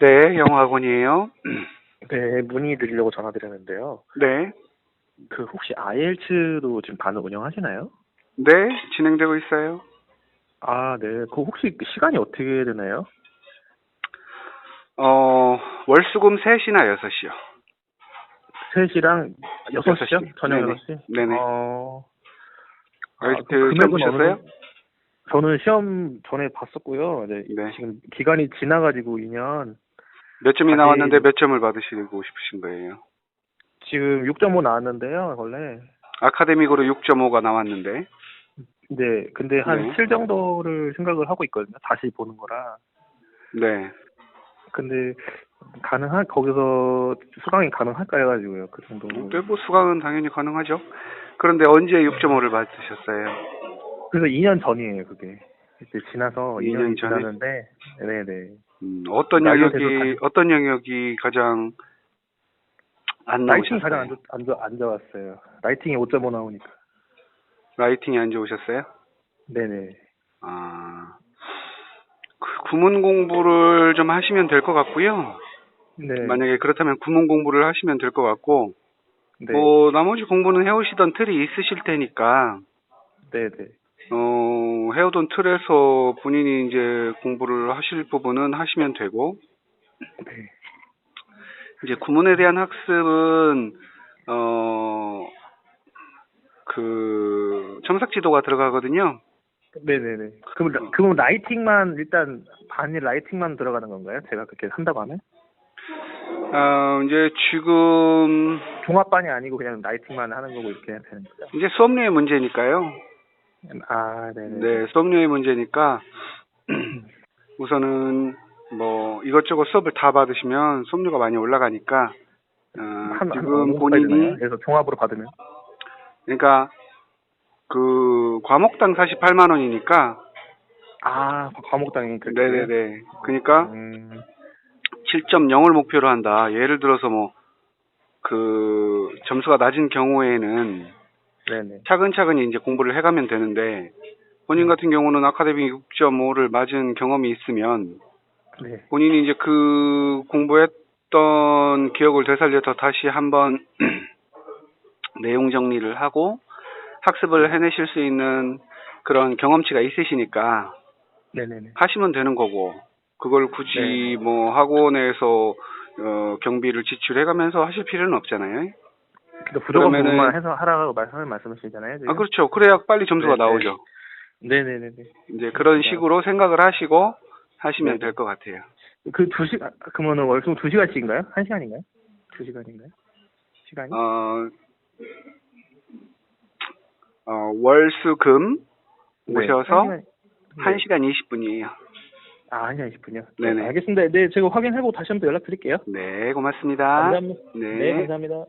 네, 영어학원이에요. 네, 문의 드리려고 전화드렸는데요. 네, 그 혹시 IELTS도 지금 반을 운영하시나요? 네, 진행되고 있어요. 아, 네. 그 혹시 시간이 어떻게 되나요? 어, 월수금 3시나 6시요. 3시랑 6시요? 여섯 시. 저녁 네네. 6시? 네네. 어, 아, 그 시험 금액은 어느? 정도- 저는 시험 전에 봤었고요. 네, 네. 지금 기간이 지나가지고 2년, 몇 점이 나왔는데 몇 점을 받으시고 싶으신 거예요? 지금 6.5 나왔는데요, 원래. 아카데믹으로 6.5가 나왔는데, 네, 근데 한 네. 7 정도를 생각을 하고 있거든요. 다시 보는 거라. 네. 근데 가능한 거기서 수강이 가능할까 해가지고요. 그 정도. 네, 뭐 수강은 당연히 가능하죠. 그런데 언제 6.5를 받으셨어요? 그래서 2년 전이에요, 그게. 이제 지나서 2년 2년이 전에? 지났는데, 네네. 음, 어떤 나이가 영역이, 계속 어떤 영역이 가장 안 라이팅 나오셨어요? 가장 안, 좋, 안, 좋, 안 좋았어요. 라이팅이 5.5 나오니까. 라이팅이 안 좋으셨어요? 네네. 아, 그 구문 공부를 좀 하시면 될 것 같고요. 네. 만약에 그렇다면 구문 공부를 하시면 될 것 같고, 네. 뭐 나머지 공부는 해오시던 틀이 있으실 테니까, 네네. 어, 해오던 틀에서 본인이 이제 공부를 하실 부분은 하시면 되고, 네. 이제 구문에 대한 학습은 어, 그 첨삭 지도가 들어가거든요. 네네네. 그럼, 라- 그럼 라이팅만, 일단, 반이 라이팅만 들어가는 건가요? 제가 그렇게 한다고 하면? 어, 이제 지금 종합반이 아니고 그냥 라이팅만 하는 거고 이렇게 해야 되는 거죠? 이제 수업료의 문제니까요. 아, 네네. 네, 수업료의 문제니까 우선은 뭐 이것저것 수업을 다 받으시면 수업료가 많이 올라가니까 어, 한, 한 지금 어느 정도까지 본인이 되나요? 그래서 종합으로 받으면? 그러니까 그 과목당 48만 원이니까 아, 과목당이 그렇게. 네네네. 그러니까 음, 7.0을 목표로 한다. 예를 들어서 뭐, 그, 점수가 낮은 경우에는 네네. 차근차근 이제 공부를 해가면 되는데, 본인 같은 경우는 아카데미 6.5를 맞은 경험이 있으면, 네. 본인이 이제 그 공부했던 기억을 되살려서 다시 한번 내용 정리를 하고 학습을 해내실 수 있는 그런 경험치가 있으시니까 네네네. 하시면 되는 거고 그걸 굳이 네. 뭐 학원에서 어, 경비를 지출해가면서 하실 필요는 없잖아요. 그러니까 부족한 그러면은- 부분만 해서 하라고 말씀을 말씀하시잖아요. 지금. 아 그렇죠. 그래야 빨리 점수가 네, 네. 나오죠. 네네네네. 이제 그런 그렇습니다. 식으로 생각을 하시고 하시면 네. 될 것 같아요. 그 두 시, 아, 그러면은 월수 두 시간씩인가요? 한 시간인가요? 두 시간인가요? 시간이? 어, 어, 월수금 네, 오셔서 한한 시간, 네. 1시간 20분이에요. 아, 한 시간 20분이요? 네네. 알겠습니다. 네, 제가 확인해보고 다시 한번 또 연락 드릴게요. 네, 고맙습니다. 감사합니다. 네. 네, 감사합니다.